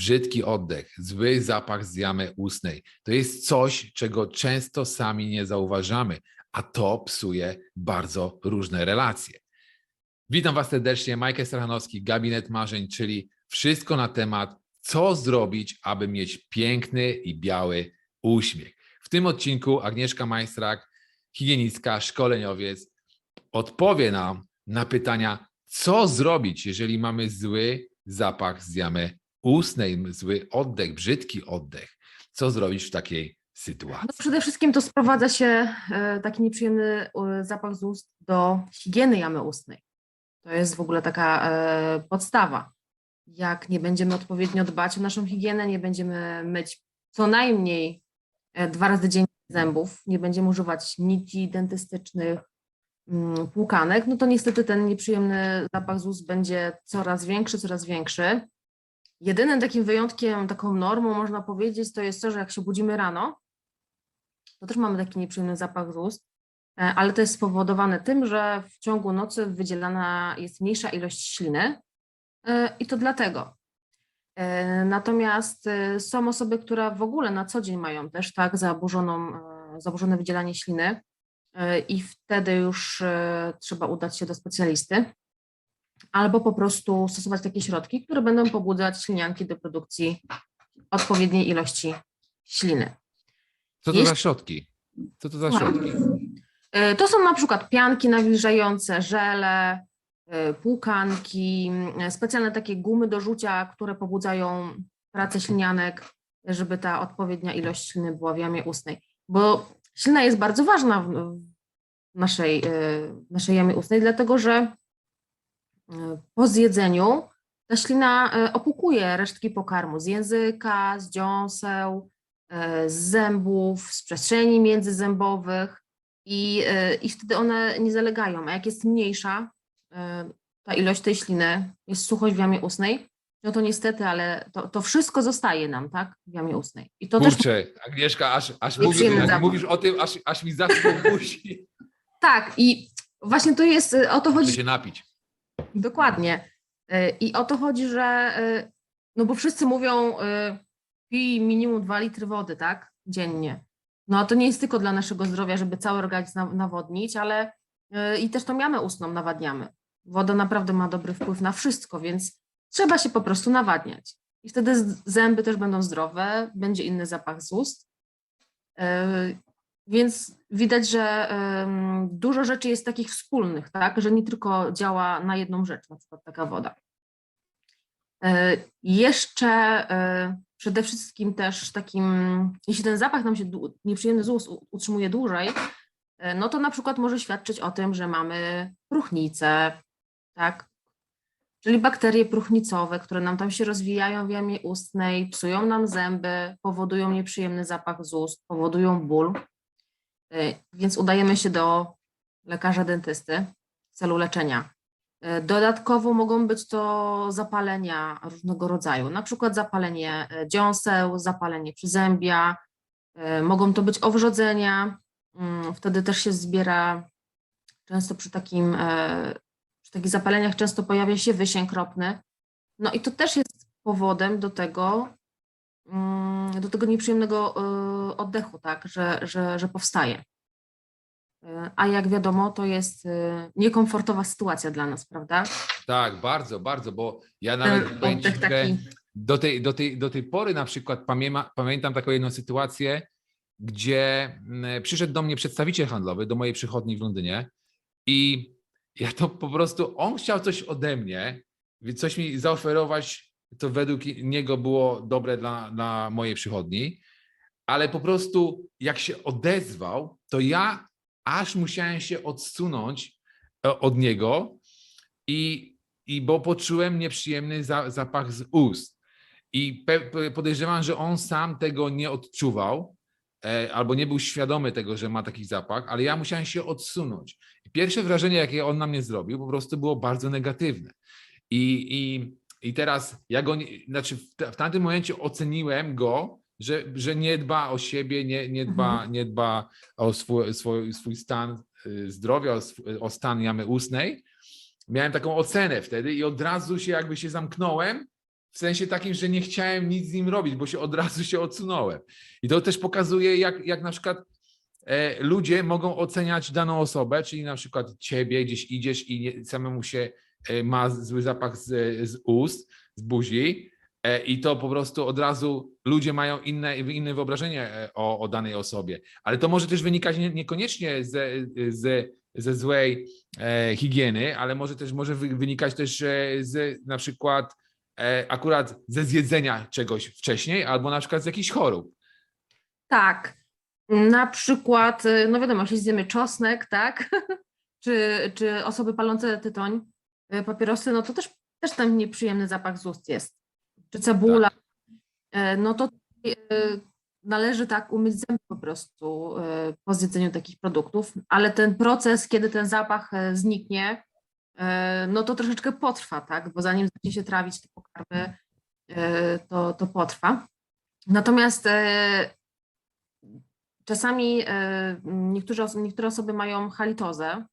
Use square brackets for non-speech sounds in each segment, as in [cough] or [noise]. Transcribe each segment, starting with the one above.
brzydki oddech, zły zapach z jamy ustnej. To jest coś, czego często sami nie zauważamy, a to psuje bardzo różne relacje. Witam Was serdecznie, Majkę Strachanowski, Gabinet Marzeń, czyli wszystko na temat, co zrobić, aby mieć piękny i biały uśmiech. W tym odcinku Agnieszka Majstrak, higienistka, szkoleniowiec, odpowie nam na pytania, co zrobić, jeżeli mamy zły zapach z jamy ustnej, zły oddech, brzydki oddech. Co zrobić w takiej No sytuacji? przede wszystkim to sprowadza się e, taki nieprzyjemny zapach z ust do higieny jamy ustnej. To jest w ogóle taka e, podstawa. Jak nie będziemy odpowiednio dbać o naszą higienę, nie będziemy myć co najmniej e, dwa razy dziennie zębów, nie będziemy używać nici dentystycznych, mm, płukanek, no to niestety ten nieprzyjemny zapach z ust będzie coraz większy, coraz większy. Jedynym takim wyjątkiem, taką normą można powiedzieć, to jest to, że jak się budzimy rano, to też mamy taki nieprzyjemny zapach z ust, e, ale to jest spowodowane tym, że w ciągu nocy wydzielana jest mniejsza ilość śliny e, i to dlatego. E, Natomiast są osoby, które w ogóle na co dzień mają też tak zaburzoną, zaburzone wydzielanie śliny i wtedy już trzeba udać się do specjalisty albo po prostu stosować takie środki, które będą pobudzać ślinianki do produkcji odpowiedniej ilości śliny. Co to Jest- za środki? Co to za środki? Y, To są na przykład pianki nawilżające, żele, y, płukanki, y, specjalne takie gumy do rzucia, które pobudzają pracę ślinianek, żeby ta odpowiednia ilość śliny była w jamie ustnej. Bo ślina jest bardzo ważna w naszej, w naszej jamie ustnej, dlatego że po zjedzeniu ta ślina y, opłukuje resztki pokarmu z języka, z dziąseł, y, z zębów, z przestrzeni międzyzębowych i, y, i wtedy one nie zalegają. A jak jest mniejsza ta ilość tej śliny, jest suchość w jamie ustnej, no to niestety, ale to, to wszystko zostaje nam, tak, w jamie ustnej. I to też Kurczę, Agnieszka, aż, aż mówisz, mówisz o tym, aż, aż mi zaschło [laughs] buzi. tak, i właśnie to jest, o to Chcę chodzi, się napić. Dokładnie. Y, I o to chodzi, że, y, no bo wszyscy mówią, y, pij minimum 2 litry wody, tak, dziennie. No to nie jest tylko dla naszego zdrowia, żeby cały organizm na- nawodnić, ale i też tą jamę ustną nawadniamy. Woda naprawdę ma dobry wpływ na wszystko, więc trzeba się po prostu nawadniać. I wtedy zęby też będą zdrowe, będzie inny zapach z ust. Więc widać, że dużo rzeczy jest takich wspólnych, tak, że nie tylko działa na jedną rzecz, na przykład taka woda. E, Jeszcze e, przede wszystkim też takim, jeśli ten zapach nam się nieprzyjemny z ust u- utrzymuje dłużej, e, no to na przykład może świadczyć o tym, że mamy próchnicę, tak? Czyli bakterie próchnicowe, które nam tam się rozwijają w jamie ustnej, psują nam zęby, powodują nieprzyjemny zapach z ust, powodują ból. E, Więc udajemy się do lekarza dentysty w celu leczenia. E, Dodatkowo mogą być to zapalenia różnego rodzaju, na przykład zapalenie e, dziąseł, zapalenie przyzębia, mogą to być owrzodzenia. Mm, Wtedy też się zbiera, często przy takim, przy takich zapaleniach często pojawia się wysięg kropny. No i to też jest powodem do tego, mm, do tego nieprzyjemnego oddechu, tak, że, że, że powstaje. A jak wiadomo, to jest e, niekomfortowa sytuacja dla nas, prawda? Tak, bardzo, bardzo, bo ja nawet Ten powiem ci, taki. do tej, do, tej, do tej pory na przykład pamięma, pamiętam taką jedną sytuację, gdzie mm, przyszedł do mnie przedstawiciel handlowy, do mojej przychodni w Londynie i ja to po prostu, on chciał coś ode mnie, więc coś mi zaoferować, to według niego było dobre dla, dla mojej przychodni, ale po prostu jak się odezwał, to ja aż musiałem się odsunąć e, od niego i, i bo poczułem nieprzyjemny za, zapach z ust. I pe, podejrzewam, że on sam tego nie odczuwał, e, albo nie był świadomy tego, że ma taki zapach, ale ja musiałem się odsunąć. I pierwsze wrażenie, jakie on na mnie zrobił, po prostu było bardzo negatywne. I, i, i teraz ja go, znaczy w, w tamtym momencie oceniłem go, że, że nie dba o siebie, nie, nie, dba, nie dba o swój, swój, swój stan y, zdrowia, o, sw- o stan jamy ustnej. Miałem taką ocenę wtedy i od razu się jakby się zamknąłem w sensie takim, że nie chciałem nic z nim robić, bo się od razu się odsunąłem. I to też pokazuje, jak, jak na przykład e, ludzie mogą oceniać daną osobę, czyli na przykład ciebie, gdzieś idziesz i nie, samemu się e, ma zły zapach z, z ust, z buzi i to po prostu od razu ludzie mają inne, inne wyobrażenie e, o, o danej osobie. Ale to może też wynikać nie, niekoniecznie ze, ze, ze złej e, higieny, ale może też może wy- wynikać też e, z na przykład e, akurat ze zjedzenia czegoś wcześniej, albo na przykład z jakichś chorób. Tak. Na przykład, no wiadomo, jeśli zjemy czosnek, tak? [laughs] czy, czy osoby palące tytoń, papierosy, no to też, też ten nieprzyjemny zapach z ust jest. Czy cebula, y, no to y, należy tak umyć zęby po prostu y, po zjedzeniu takich produktów, ale ten proces, kiedy ten zapach zniknie, no to troszeczkę potrwa, tak? Bo zanim zacznie się trawić te pokarmy, to, to potrwa. Natomiast e, czasami e, niektóre, niektóre osoby mają halitozę.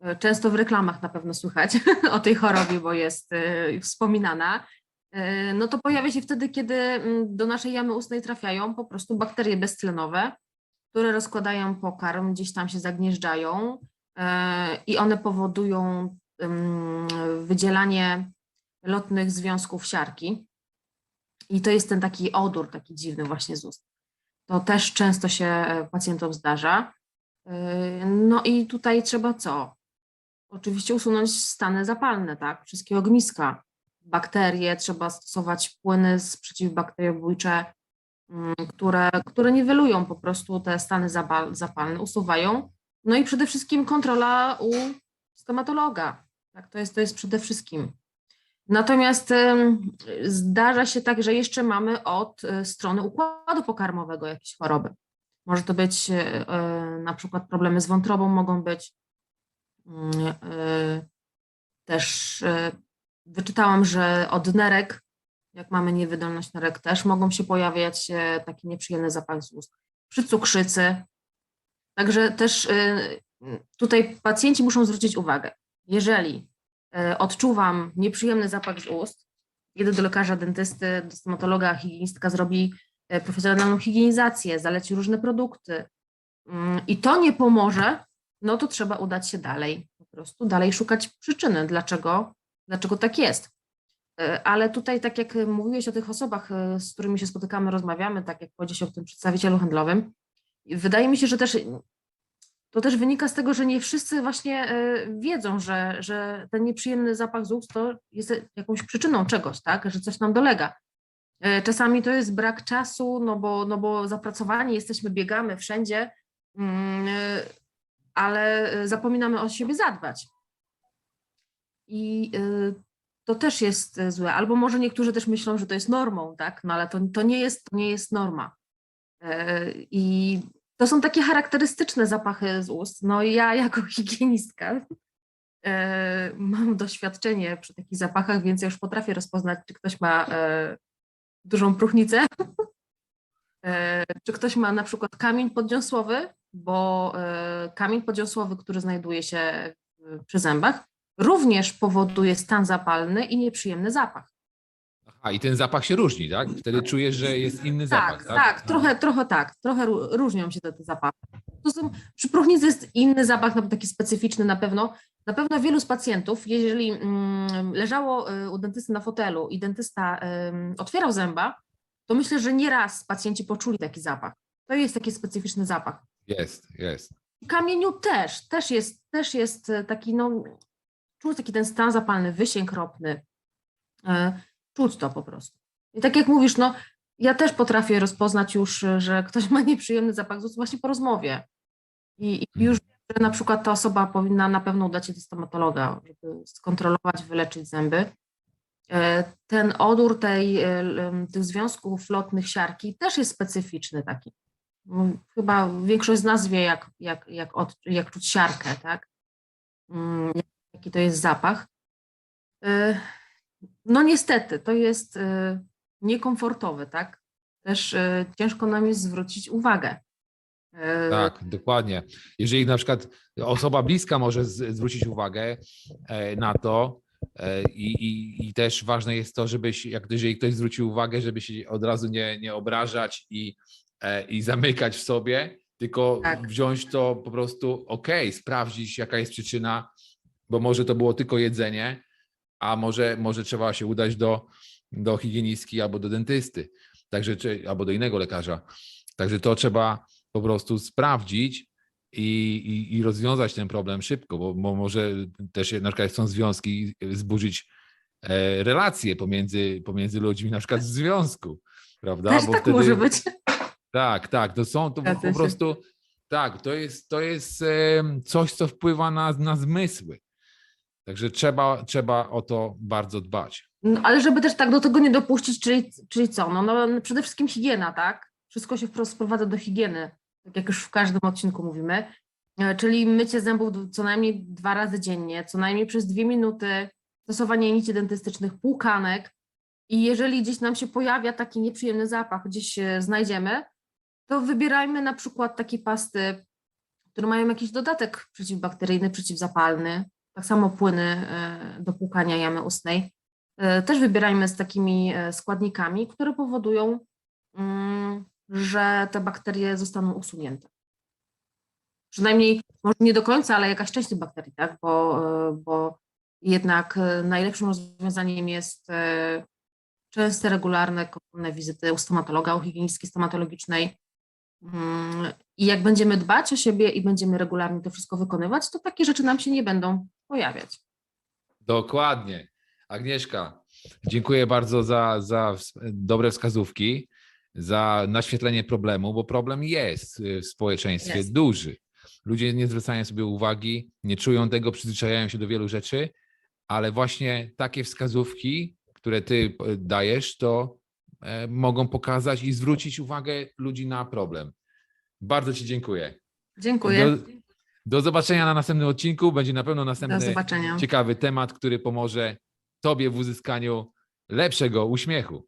E, Często w reklamach na pewno słychać [laughs] o tej chorobie, bo jest e, wspominana. E, No to pojawia się wtedy, kiedy mm, do naszej jamy ustnej trafiają po prostu bakterie beztlenowe, które rozkładają pokarm, gdzieś tam się zagnieżdżają e, i one powodują mm, wydzielanie lotnych związków siarki. I to jest ten taki odór, taki dziwny właśnie z ust. To też często się e, pacjentom zdarza. No i tutaj trzeba co? Oczywiście usunąć stany zapalne, tak? Wszystkie ogniska, bakterie, trzeba stosować płyny przeciwbakteriobójcze, mm, które, które niwelują po prostu te stany zapal- zapalne, usuwają. No i przede wszystkim kontrola u stomatologa. Tak, to jest, to jest przede wszystkim. Natomiast zdarza się tak, że jeszcze mamy od e, strony układu pokarmowego jakieś choroby. Może to być e, e, na przykład problemy z wątrobą, mogą być mm, też wyczytałam, że od nerek, jak mamy niewydolność nerek, też mogą się pojawiać e, taki nieprzyjemny zapach z ust. Przy cukrzycy. Także też e, tutaj pacjenci muszą zwrócić uwagę. Jeżeli e, odczuwam nieprzyjemny zapach z ust, jedę do lekarza, dentysty, do stomatologa, higienistka zrobi profesjonalną higienizację, zaleci różne produkty mm, i to nie pomoże, no to trzeba udać się dalej, po prostu dalej szukać przyczyny, dlaczego, dlaczego tak jest. E, Ale tutaj, tak jak mówiłeś o tych osobach, e, z którymi się spotykamy, rozmawiamy, tak jak powiedziałeś o tym przedstawicielu handlowym, wydaje mi się, że też to też wynika z tego, że nie wszyscy właśnie e, wiedzą, że, że ten nieprzyjemny zapach z ust to jest jakąś przyczyną czegoś, tak, że coś nam dolega. Czasami to jest brak czasu, no bo, no bo zapracowani jesteśmy, biegamy wszędzie, mm, ale zapominamy o siebie zadbać. I e, to też jest e, złe. Albo może niektórzy też myślą, że to jest normą, tak? No ale to, to, nie, jest, to nie jest norma. E, I to są takie charakterystyczne zapachy z ust. No ja jako [laughs] higienistka e, mam doświadczenie przy takich zapachach, więc już potrafię rozpoznać, czy ktoś ma e, dużą próchnicę, [laughs] czy ktoś ma na przykład kamień podniosłowy, bo kamień podniosłowy, który znajduje się przy zębach, również powoduje stan zapalny i nieprzyjemny zapach. Aha, i ten zapach się różni, tak? Wtedy czujesz, że jest inny zapach, tak, tak? tak, trochę, trochę tak, trochę ró- różnią się te, te zapachy. To są, przy próchnicy jest inny zapach, taki specyficzny na pewno. Na pewno wielu z pacjentów, jeżeli mm, leżało y, u dentysty na fotelu i dentysta otwierał zęba, to myślę, że nieraz pacjenci poczuli taki zapach. To jest taki specyficzny zapach. Jest, jest. Kamieniu też, też jest, też jest e, taki, no, czuć taki ten stan zapalny, wysięg ropny. E, Czuć to po prostu. I tak jak mówisz, no, ja też potrafię rozpoznać już, że ktoś ma nieprzyjemny zapach z ust właśnie po rozmowie. I, i już wiem, że na przykład ta osoba powinna na pewno udać się do stomatologa, żeby skontrolować, wyleczyć zęby. E, Ten odór tej, e, tych związków lotnych siarki też jest specyficzny taki. No, Chyba większość z nas wie, jak, jak, jak, od, jak czuć siarkę, tak? Mm, jak- Jaki to jest zapach. E, No niestety, to jest e, niekomfortowe, tak? Też e, ciężko nam jest zwrócić uwagę. Tak, dokładnie. Jeżeli na przykład osoba bliska może zwrócić uwagę na to, I, i, I też ważne jest to, żebyś, jak jeżeli ktoś zwrócił uwagę, żeby się od razu nie, nie obrażać i, i zamykać w sobie, tylko Tak. wziąć to po prostu, okej, sprawdzić, jaka jest przyczyna, bo może to było tylko jedzenie, a może, może trzeba się udać do, do higienistki albo do dentysty, także, czy, albo do innego lekarza. Także to trzeba po prostu sprawdzić i, i, i rozwiązać ten problem szybko, bo, bo może też na przykład chcą związki zburzyć e, relacje pomiędzy, pomiędzy ludźmi, na przykład w związku, prawda? Też Bo tak wtedy- może być. tak, tak, to są to po prostu tak, to jest, to jest coś, co wpływa na, na zmysły. Także trzeba, trzeba o to bardzo dbać. No, ale żeby też tak do tego nie dopuścić, czyli, czyli co? No, no, przede wszystkim higiena, tak? Wszystko się wprost sprowadza do higieny, tak jak już w każdym odcinku mówimy. E, Czyli mycie zębów co najmniej dwa razy dziennie, co najmniej przez dwie minuty, stosowanie nici dentystycznych, płukanek. I jeżeli gdzieś nam się pojawia taki nieprzyjemny zapach, gdzieś znajdziemy, to wybierajmy na przykład takie pasty, które mają jakiś dodatek przeciwbakteryjny, przeciwzapalny. Tak samo płyny e, do płukania jamy ustnej. E, Też wybierajmy z takimi e, składnikami, które powodują, mm, że te bakterie zostaną usunięte. Przynajmniej, może nie do końca, ale jakaś część tych bakterii, tak? Bo, bo jednak najlepszym rozwiązaniem jest częste, regularne, kontrolne wizyty u stomatologa, u higienistki stomatologicznej. Mm, I jak będziemy dbać o siebie i będziemy regularnie to wszystko wykonywać, to takie rzeczy nam się nie będą pojawiać. Dokładnie. Agnieszka, dziękuję bardzo za, za dobre wskazówki, za naświetlenie problemu, bo problem jest y, w społeczeństwie Jest. duży. Ludzie nie zwracają sobie uwagi, nie czują tego, przyzwyczajają się do wielu rzeczy, ale właśnie takie wskazówki, które ty e, dajesz, to e, mogą pokazać i zwrócić uwagę ludzi na problem. Bardzo Ci dziękuję. Dziękuję. Do, do zobaczenia na następnym odcinku. Będzie na pewno następny ciekawy temat, który pomoże Tobie w uzyskaniu lepszego uśmiechu.